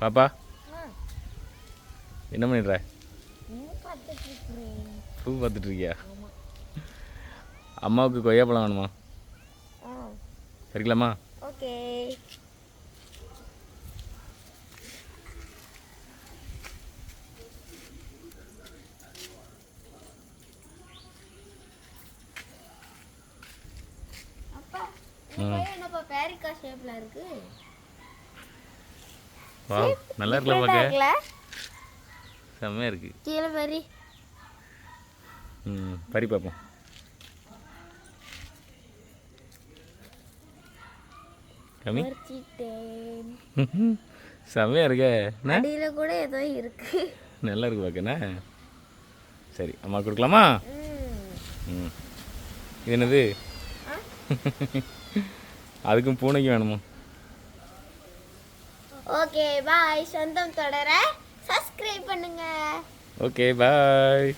பாப்பா. என்ன பண்ணிடுற பூ பார்த்துட்டு இருக்கியா அம்மாவுக்கு கொய்யாப்பழம் வேணுமா? சரிக்கலாமா ஓகே என்னப்பா பேரிக்கா ஷேப்ல இருக்கு? வா நல்லா இருக்குல்ல பார்க்க? செம்மையாக இருக்கு. கீழே பாரு. ம் பறி பார்ப்போம் பறிச்சிட்டேன் செம்மையாக இருக்க. அடியில கூட ஏதோ இருக்கு. நல்லா இருக்கு பார்க்கண்ணே சரி அம்மா கொடுக்கலாமா? ம். இது என்னது? அதுக்கும் பூனைக்கும் வேணுமா? ஓகே பாய் சொந்தம் தொடர சப்ஸ்கிரைப் பண்ணுங்க. Okay bye